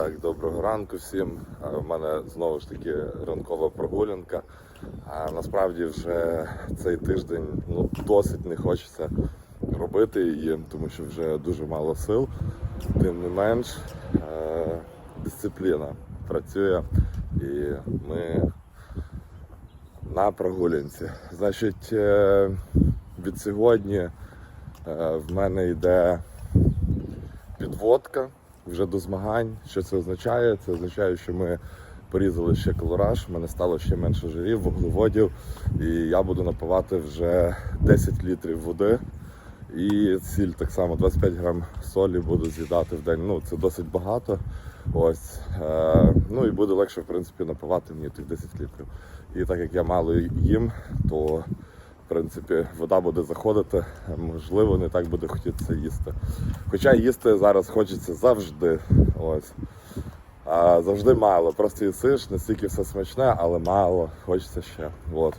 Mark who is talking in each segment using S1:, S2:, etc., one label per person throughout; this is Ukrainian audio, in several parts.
S1: Так, доброго ранку всім. У мене знову ж таки ранкова прогулянка. А насправді вже цей тиждень ну, досить не хочеться робити її, тому що вже дуже мало сил. Тим не менш, е, дисципліна працює і ми на прогулянці. Значить, е, від сьогодні е, в мене йде підводка вже до змагань. Що це означає? Це означає, що ми порізали ще колораж, в мене стало ще менше жирів, вуглеводів, і я буду напивати вже 10 літрів води. І сіль так само 25 грам солі буду з'їдати в день. Ну це досить багато. Ось е, ну і буде легше в принципі напивати мені тих 10 літрів. І так як я мало їм, то принципі вода буде заходити. Можливо, не так буде хотітися їсти. Хоча їсти зараз хочеться завжди. Ось. А, завжди мало. Просто їсиш, настільки все смачне, але мало, хочеться ще. От.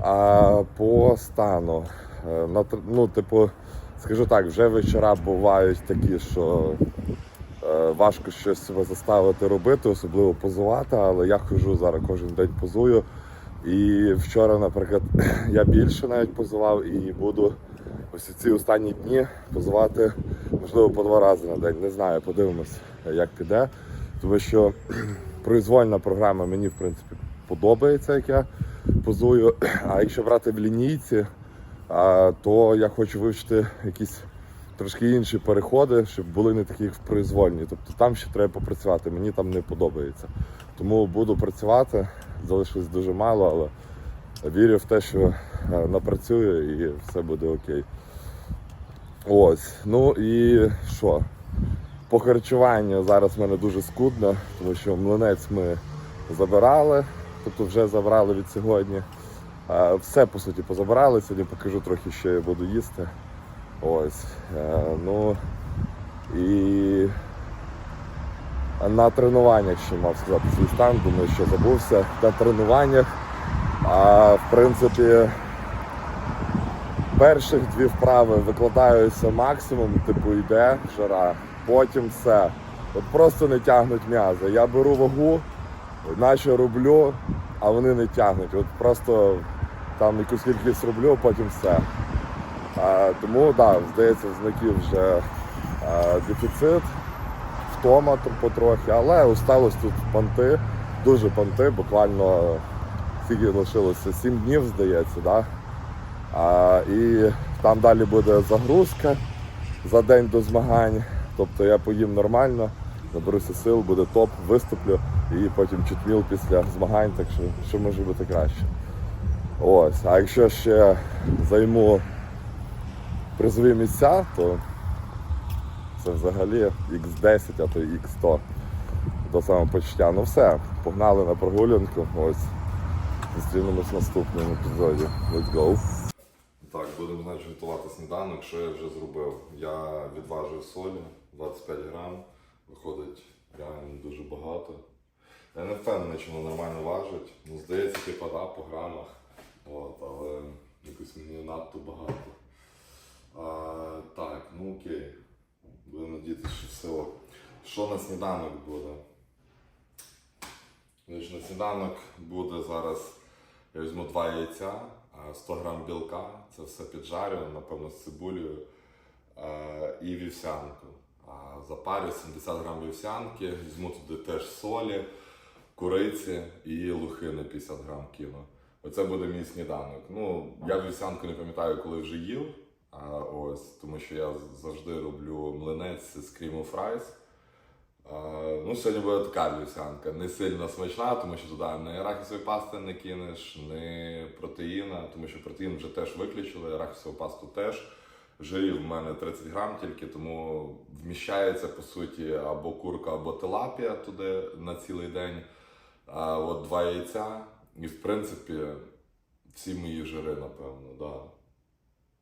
S1: А по стану, е, ну, типу, скажу так, вже вечора бувають такі, що е, важко щось себе заставити робити, особливо позувати, але я хожу зараз кожен день позую. І вчора, наприклад, я більше навіть позував і буду ось ці останні дні позувати, можливо, по два рази на день. Не знаю, подивимось, як піде. Тому що произвольна програма мені, в принципі, подобається, як я позую. А якщо брати в лінійці, то я хочу вивчити якісь трошки інші переходи, щоб були не такі як в произвольні. Тобто там ще треба попрацювати, мені там не подобається. Тому буду працювати, залишилось дуже мало, але вірю в те, що е, напрацюю і все буде окей. Ось, ну і що? По харчуванню зараз в мене дуже скудно, тому що млинець ми забирали, тобто вже забрали від сьогодні. Е, Все по суті позабирали. Сьогодні покажу трохи, що я буду їсти. Ось. е, Ну і на тренуваннях ще мав сказати свій стан, думаю, що забувся. На тренуваннях. А в принципі, перших дві вправи викладаюся максимум, типу йде жара, потім все. От просто не тягнуть м'язи. Я беру вагу, наче роблю, а вони не тягнуть. От просто там якусь кількість роблю, потім все. А, тому так, да, здається, знаків вже а, дефіцит, втома потрохи, але осталось тут понти, дуже понти, буквально скільки лишилося 7 днів, здається, да? а, і там далі буде загрузка за день до змагань. Тобто я поїм нормально, наберуся сил, буде топ, виступлю і потім чутміл після змагань, так що, що може бути краще. Ось, а якщо ще займу призові місця, то це взагалі X10, а то й X100 до самого почуття. Ну все, погнали на прогулянку. Ось. Зустрінемось в наступному епізоді. Let's go. Так, будемо значить, готувати сніданок, що я вже зробив. Я відважую солі 25 грам, виходить реально дуже багато. Я не впевнений, чи воно нормально важить. Ну, здається, типа да, по грамах. От, але якось мені надто багато. А, так, ну окей. Буду надіятися, що все. Що на сніданок буде? Значить, на сніданок буде зараз, я візьму два яйця, 100 грам білка, це все піджарю, напевно, з цибулею і вівсянку. Запарю 70 грам вівсянки, візьму туди теж солі, куриці і лухини 50 грам кіно. Оце буде мій сніданок. Ну, я вівсянку не пам'ятаю, коли вже їв. А, ось, тому що я завжди роблю млинець з кріму фрайс. Ну, сьогодні буде така вівсянка. Не сильно смачна, тому що туди не арахісової пасти не кинеш, не протеїна, тому що протеїн вже теж виключили, арахісову пасту теж. Жирів в мене 30 грам тільки, тому вміщається по суті або курка, або тилапія туди на цілий день. А от два яйця. І в принципі всі мої жири, напевно, да.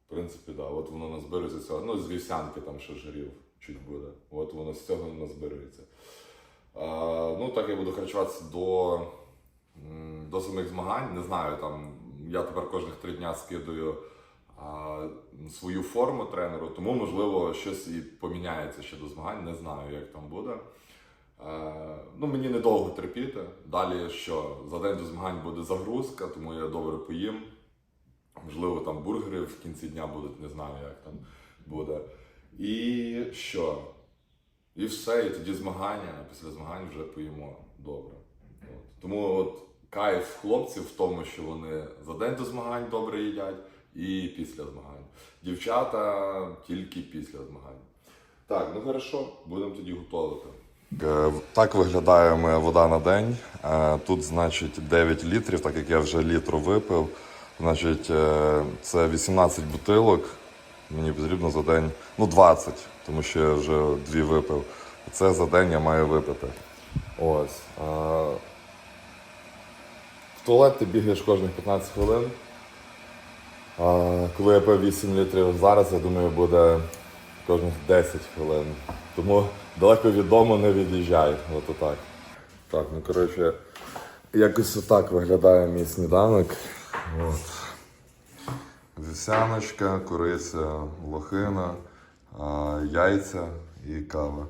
S1: В принципі, да. От воно назбирується цього. Ну, з вівсянки там ще жирів чуть буде. От воно з цього назбирується. А, ну, так я буду харчуватися до, до самих змагань. Не знаю, там я тепер кожних три дня скидаю а, свою форму тренеру, тому можливо щось і поміняється ще до змагань. Не знаю, як там буде. Ну, мені недовго терпіти. Далі що? За день до змагань буде загрузка, тому я добре поїм. Можливо, там бургери в кінці дня будуть, не знаю, як там буде. І що? І все, і тоді змагання, а після змагань вже поїмо добре. От. Тому от кайф хлопців в тому, що вони за день до змагань добре їдять і після змагань. Дівчата тільки після змагань. Так, ну хорошо, будемо тоді готувати. Е, Так виглядає моя вода на день. Е, Тут, значить, 9 літрів, так як я вже літру випив. Значить, е, це 18 бутилок. Мені потрібно за день, ну 20, тому що я вже дві випив. Це за день я маю випити. Ось. е, В туалет ти бігаєш кожних 15 хвилин. А, коли я пив 8 літрів зараз, я думаю, буде кожних 10 хвилин. Тому далеко від дому не від'їжджай. От отак. Так, ну коротше, якось отак виглядає мій сніданок. От. Вівсяночка, кориця, лохина, яйця і кава.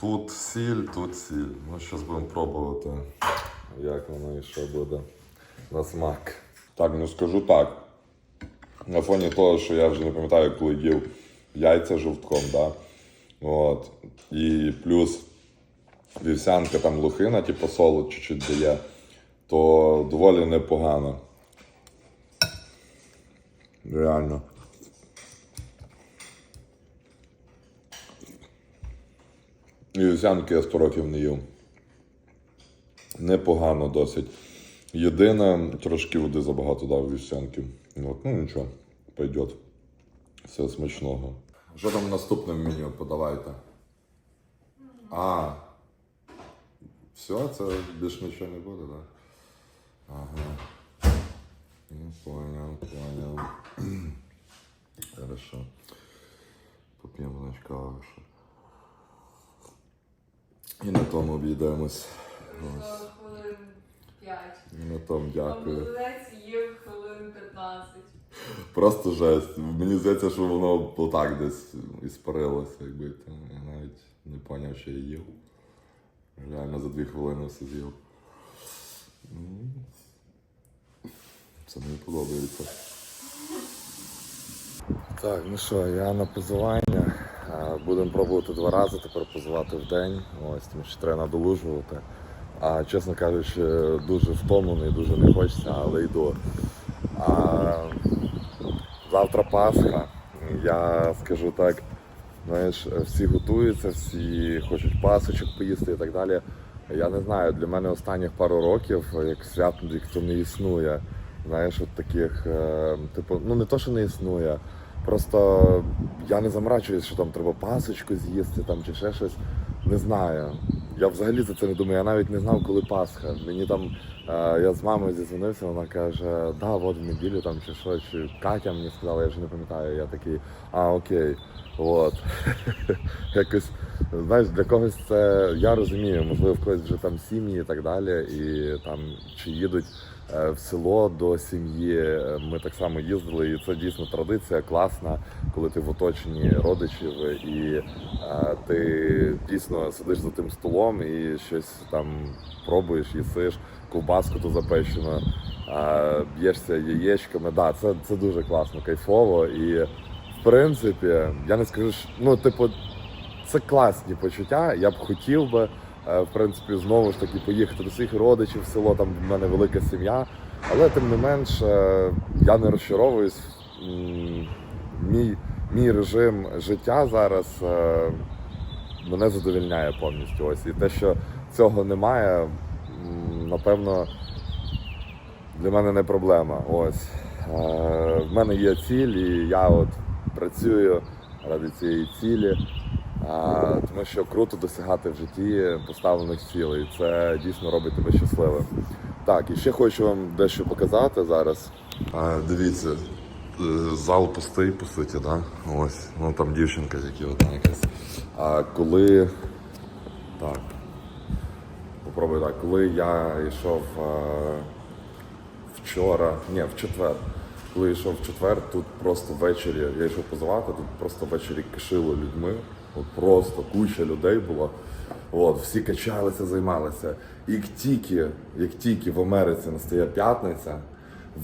S1: Тут сіль, тут сіль. Ну, зараз будемо пробувати, як воно і буде на смак. Так, ну скажу так. На фоні того, що я вже не пам'ятаю, коли їв яйця жовтком, да? От. І плюс вівсянка там лохина, типу солод чуть-чуть дає, то доволі непогано. Реально. І вівсянки я 100 років не їв. Непогано досить. Єдине, трошки води забагато дав вівсянки. От, ну нічого, пойдет. Все смачного. Що там наступне в меню? Подавайте. А. Все, це більше нічого не буде, так? Ага. Ну, понял, понял. Хорошо. Поп'ємо значить кави. І на тому обійдемось. Ось.
S2: Хвилин 5.
S1: І на тому дякую.
S2: Молодець їв хвилин 15.
S1: Просто жесть. Мені здається, що воно отак десь іспарилося, якби то я навіть не зрозумів, що я їв. Реально за дві хвилини все з'їв. Це мені подобається. Так, ну що, я на позування. Е, Будемо пробувати два рази тепер позувати в день. Ось, тому що треба надолужувати. А чесно кажучи, дуже втомлений, дуже не хочеться, але йду. А, завтра Пасха. Я скажу так, знаєш, всі готуються, всі хочуть пасочок поїсти і так далі. Я не знаю, для мене останніх пару років як свят як це не існує. Знаєш, от таких, е, типу, ну не то, що не існує. Просто я не заморачуюсь, що там треба пасочку з'їсти там чи ще щось. Не знаю. Я взагалі за це не думаю. Я навіть не знав, коли Пасха. Мені там е, я з мамою зізвонився, вона каже, да, от в неділю там чи що, чи Катя мені сказала, я вже не пам'ятаю. Я такий, а окей, от. Якось, знаєш, для когось це я розумію, можливо, в когось вже там сім'ї і так далі, і там чи їдуть в село до сім'ї. Е, Ми так само їздили, і це дійсно традиція класна, коли ти в оточенні родичів і е, ти дійсно сидиш за тим столом і щось там пробуєш, їсиш, ковбаску ту запечену, е, б'єшся яєчками. Да, це, це дуже класно, кайфово. І в принципі, я не скажу, що, ну, типу, це класні почуття. Я б хотів би, е, в принципі, знову ж таки поїхати до своїх родичів в село, там в мене велика сім'я. Але тим не менш, е, я не розчаровуюсь. Мій, мій режим життя зараз е, мене задовільняє повністю. Ось і те, що цього немає, напевно, для мене не проблема. Ось е, в мене є ціль, і я от працюю ради цієї цілі. Тому що круто досягати в житті поставлених цілей. Це дійсно робить тебе щасливим. Так, і ще хочу вам дещо показати зараз. А, дивіться, е, зал пустий, по суті, да? Ось, ну там дівчинка, які одна якась. А коли. Так. Попробуй так. Коли я йшов е, вчора, ні, в четвер. Коли я йшов в четвер, тут просто ввечері, я йшов позивати, тут просто ввечері кишило людьми. От просто куча людей було. От, всі качалися, займалися. І тільки, як тільки в Америці настає п'ятниця,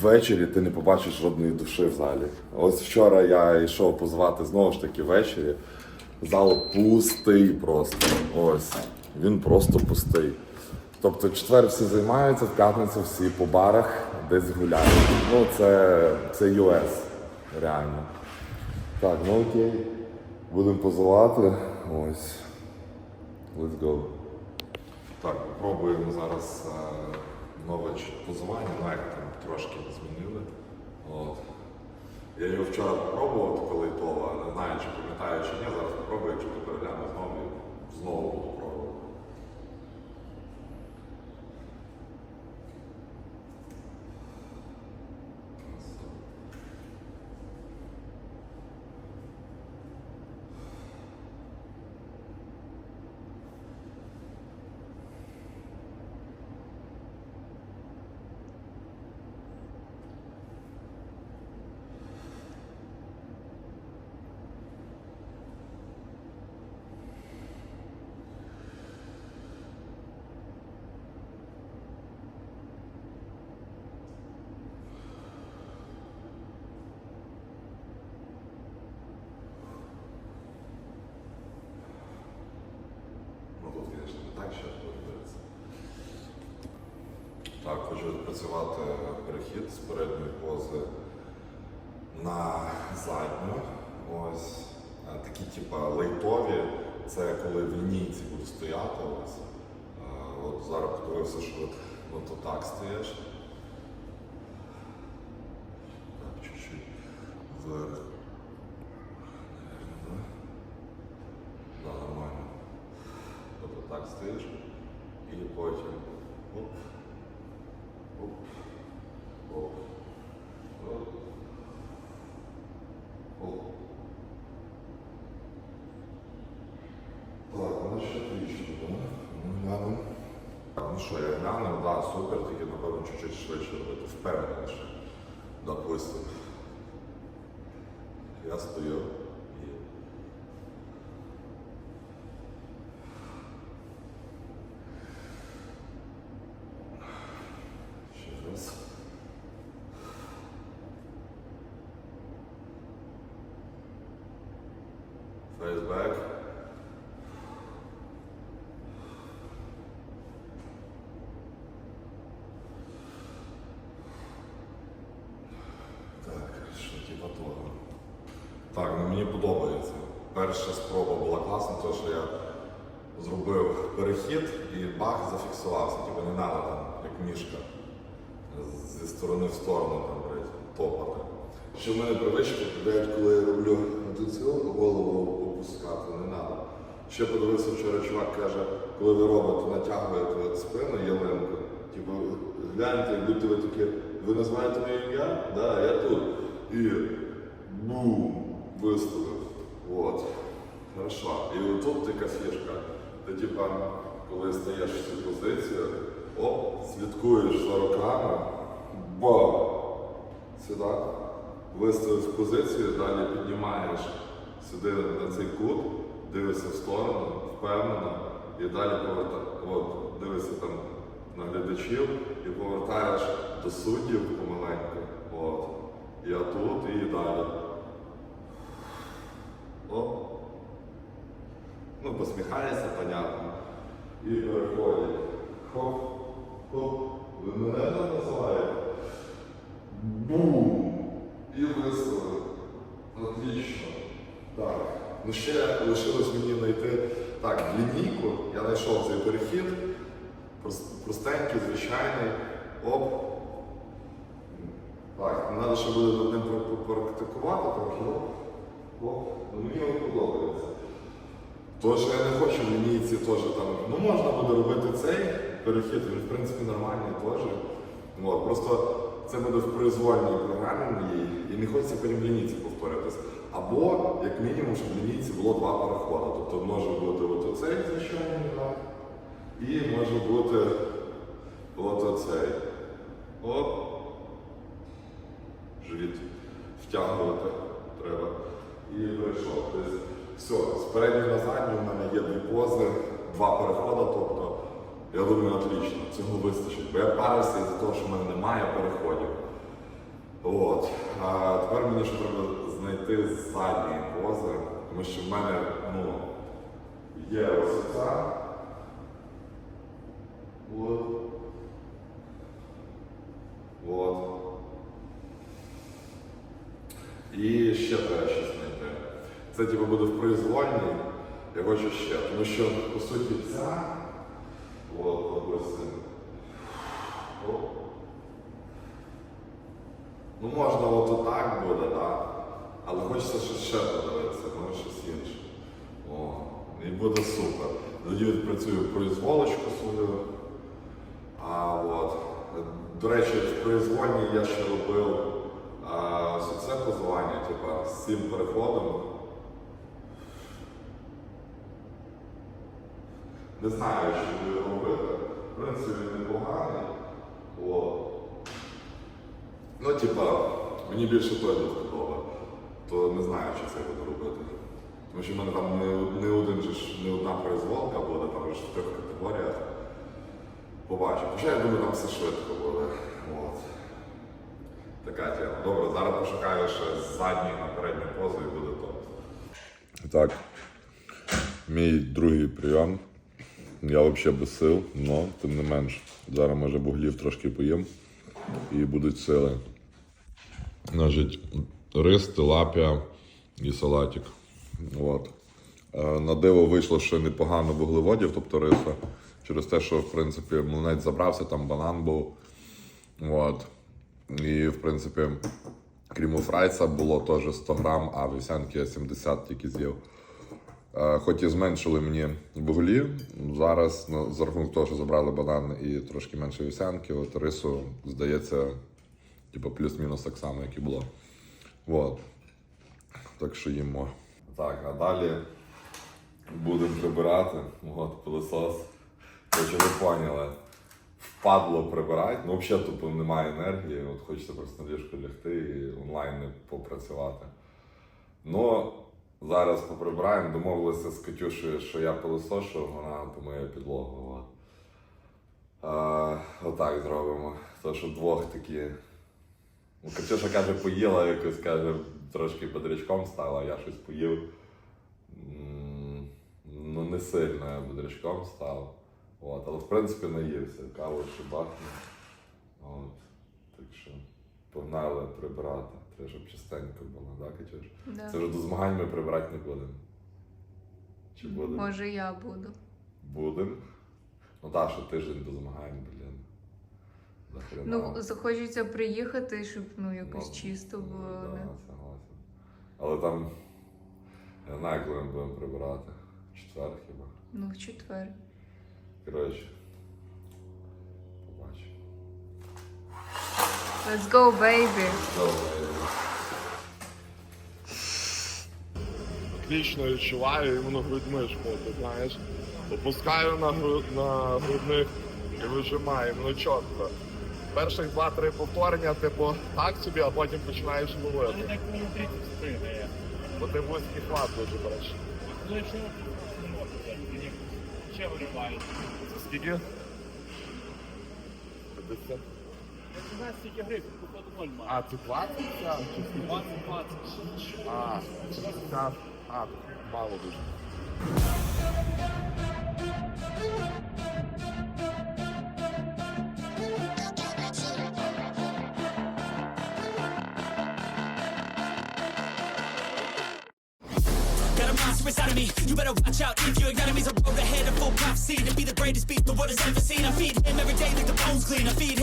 S1: ввечері ти не побачиш жодної душі в залі. Ось вчора я йшов позвати знову ж таки ввечері. Зал пустий просто. Ось. Він просто пустий. Тобто четвер всі займаються, в п'ятницю всі по барах десь гуляють. Ну, це, це US, реально. Так, ну окей. Будемо позивати. Ось. Let's go. Так, пробуємо зараз е, нове позивання, навіть там трошки змінили. От. Я його вчора попробував, коли того, не знаю, чи пам'ятаю, чи ні, зараз попробую, якщо то перегляну знову знову буду пробувати. Ну тут, звісно, не так ще подивитися. Так, хочу відпрацювати перехід з передньої пози на задню. Ось Е, такі, типа, лейтові. Це коли в лінійці буду стояти. Ось. Е, От зараз подивився, що от, от отак стоїш. Так, чуть-чуть вверх. Наверно, да? Да, нормально. Тобто так стоїш і потім оп, оп, оп, оп, оп. Так, вона ще трішки, так? Ну, глянемо. Так, ну що, я глянув, да, супер, тільки напевно чуть-чуть швидше робити, впевненіше. Допустим. Я стою і Ще раз. Face back. Так, що типа того. Так, ну мені подобається. Перша спроба була класна, тому що я зробив перехід і бах зафіксувався. Типу не треба там, як мішка, зі сторони в сторону там, топати. Що в мене привичка, блядь, коли я роблю цю голову опускати, не треба. Ще подивився вчора, чувак каже, коли ви робите, натягуєте от спину ялинку, типу, гляньте, як будете ви такі, ви називаєте моє ім'я? Да, я тут. І бум, виставив. От. Хорошо. І отут така фішка. Ти типа, коли стаєш в цю позицію, оп, слідкуєш за руками, ба! Сюди. Виставив позицію, далі піднімаєш сюди на цей кут, дивишся в сторону, впевнено, і далі повертаєш. Дивишся там на глядачів і повертаєш до суддів помаленьку. От. І отут, і далі. Оп. Ну, посміхається, понятно. І переходить. Хоп, хоп. Ви мене так називаєте? Бум! І виставив. Отлично. Так. Ну ще лишилось мені знайти. Так, лінійку. Я знайшов цей перехід. Простенький, звичайний. Оп. Так, треба ще буде над ним пр- пр- практикувати трохи. Оп. Ну мені він подобається. Тож я не хочу в лінійці теж там. Ну можна буде робити цей перехід, він в принципі нормальний теж. От, просто це буде в произвольній програмі і не хочеться потім лінійці повторитись. Або, як мінімум, щоб в лінійці було два переходи. Тобто може бути оцей звичайний, так, і може бути оцей. Оп. Живіт втягувати треба. І прийшов. Все, з передньої на задню в мене є дві пози, два переходи, тобто я думаю, отлично, цього вистачить. Бо я парився із-за того, що в мене немає переходів. От. А тепер мені ще треба знайти задні пози, тому що в мене ну, є ось ця. От. От. І ще треба щось знайти. Це типу буде в произвольній. Я хочу ще. Тому що, по суті, ця. От, ось. Ну можна от отак буде, так. Але хочеться щось ще подивитися, може щось інше. О, і буде супер. Тоді відпрацюю произволочку свою. А от. До речі, в произвольній я ще робив а, це позування, типа, з цим переходом. Не знаю, що буду робити. В принципі, він непоганий. От. Ну, типа, мені більше той до. То не знаю, чи це буду робити. Тому що в мене там не, не один же ж, не одна произволка буде, там ж в трьох категоріях. Побачимо. Хоча я думаю, там все швидко буде. От. Така тема. Добре, зараз пошукаю ще з на передню позу і буде топ. Так. Мій другий прийом. Я взагалі без сил, але тим не менш. Зараз може буглів трошки поїм і будуть сили. Значить, рис, тилапія і салатик. От. Е, На диво вийшло ще непогано вуглеводів, тобто риса. Через те, що в принципі млинець забрався, там банан був. От. І в принципі, крім фрайса було теж 100 грам, а вівсянки я 70 тільки з'їв. Е, Хоч і зменшили мені вуглі, зараз ну, за рахунок того, що забрали банан і трошки менше вівсянки, от рису здається, типу, плюс-мінус так само, як і було. От. Так що їмо. Так, а далі будемо прибирати. От пилосос. Короче, ви поняли. Впадло прибирати. Ну, взагалі тупо немає енергії. От хочеться просто на ліжку лягти і онлайн не попрацювати. Ну, зараз поприбираємо. Домовилися з Катюшею, що я пилосошу, вона помиє підлогу. А, отак зробимо. То, що двох такі. Ну, Катюша каже, поїла якось, каже, трошки бодрячком стала, я щось поїв. Ну, не сильно я бодрячком став. От, але в принципі наївся. Каву ще бахну. От. Так що погнали прибирати. Треба, щоб чистенько було, так, Катюш?
S2: Да.
S1: Це вже до змагань ми прибирати не будемо. Чи будемо?
S2: Може я буду.
S1: Будемо. Ну так, що тиждень до змагань, блін. Захрена.
S2: Ну, захочеться приїхати, щоб ну якось
S1: Ну,
S2: чисто було.
S1: Да, согласен. Але там, я не знаю, коли ми будемо прибирати. В четвер хіба.
S2: Ну, в четвер.
S1: Коротше,
S2: Let's go, baby!
S3: Отлично відчуваю, іменно грудьми шмоти, знаєш. Опускаю на, гру... на грудних і вижимаю, ну чітко. Перших два-три повторення, типу, так собі, а потім починаєш ловити.
S4: так воно 30 стигає.
S3: Бо ти вузький хват дуже береш.
S4: Ну якщо не тоді ще виривають.
S3: Це скільки? 50.
S4: Я знаю, стільки гривень, походу ноль має.
S3: А, це 20 чи скільки?
S4: 20-20.
S3: А, 60. А, тут мало дуже.
S5: Got a monster inside of me. You better watch out if your enemy's a road ahead of full prophecy to be the greatest beast the world has ever seen. I feed him every day like the bones clean. I feed him all the hate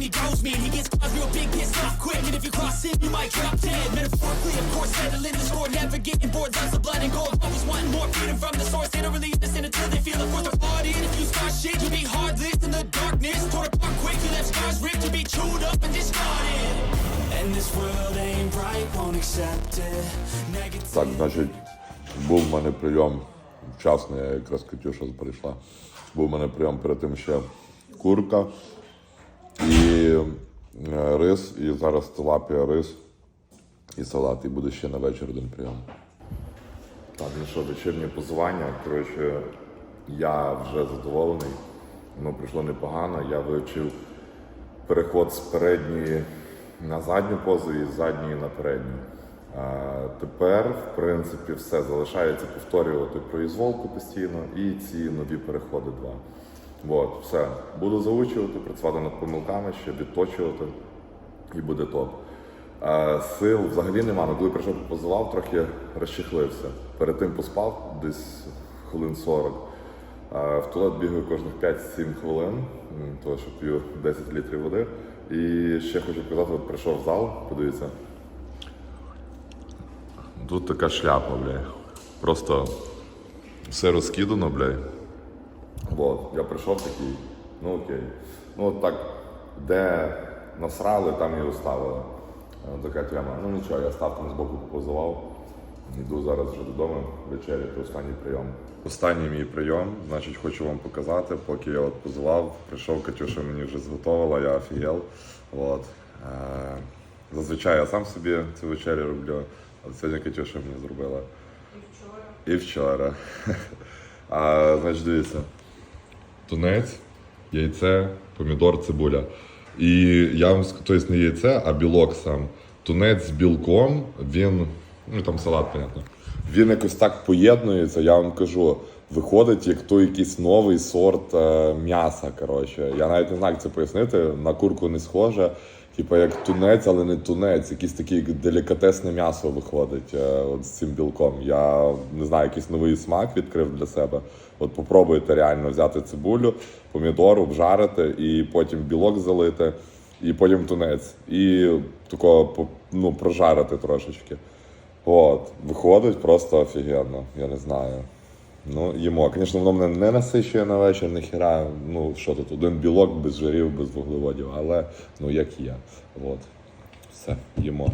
S5: And he grows me. And he gets cause real big, pissed off quick. And if you cross him, you might drop dead. Metaphorically, of course, settling the score. Never getting bored, loves the blood and gold. Always wanting more freedom from the source. They don't really listen until they feel it for their body. And if you start shit, you'll be heartless in the darkness. Torn apart quick, you left scars ripped to be chewed up and discarded. And this world ain't right, won't accept it. Negative.
S1: Так, значить, був в мене прийом вчасно, я якраз Катюша прийшла. Був в мене прийом перед тим ще курка і е, рис, і зараз тилапія рис і салат. І буде ще на вечір один прийом. Так, ну що, вечірнє позування. Коротше, Я вже задоволений. Воно прийшло непогано. Я вивчив переход з передньої на задню позу і з задньої на передню. А тепер, в принципі, все залишається повторювати произволку постійно і ці нові переходи два. От, все. Буду заучувати, працювати над помилками, ще відточувати, і буде топ. А, сил взагалі нема. Ну, коли прийшов позивав, трохи розчехлився. Перед тим поспав десь хвилин 40. А, в туалет бігаю кожних 5-7 хвилин, тому що п'ю 10 літрів води. І ще хочу показати, от прийшов в зал, подивіться. Тут така шляпа, бля. Просто все розкидано, бля. Вот, я прийшов такий, ну окей. Ну от так, де насрали, там і оставили. Е, Така тема. Ну нічого, я став там збоку позивав. Йду зараз вже додому вечеряти останній прийом. Останній мій прийом, значить, хочу вам показати, поки я от позивав, прийшов Катюша мені вже зготовила, я офігел. От. Е, зазвичай я сам собі цю вечерю роблю, а сьогодні Катюша мені зробила. І вчора. А, значить, дивіться. Тунець, яйце, помідор, цибуля. І я вам тобто не яйце, а білок сам. Тунець з білком, він, ну там салат, понятно. Він якось так поєднується, я вам кажу, виходить як той якийсь новий сорт е, м'яса. Коротше. Я навіть не знаю, як це пояснити. На курку не схоже. Типа як тунець, але не тунець, якийсь такий делікатесне м'ясо виходить е, от з цим білком. Я не знаю, якийсь новий смак відкрив для себе. От попробуйте реально взяти цибулю, помідору, вжарити і потім білок залити, і потім тунець. І такого ну, прожарити трошечки. От, виходить просто офігенно, я не знаю. Ну, їмо. Звісно, воно мене не насичує на вечір, ніхіра. Ну, що тут, один білок без жирів, без вуглеводів, але ну як є. От. Все, їмо.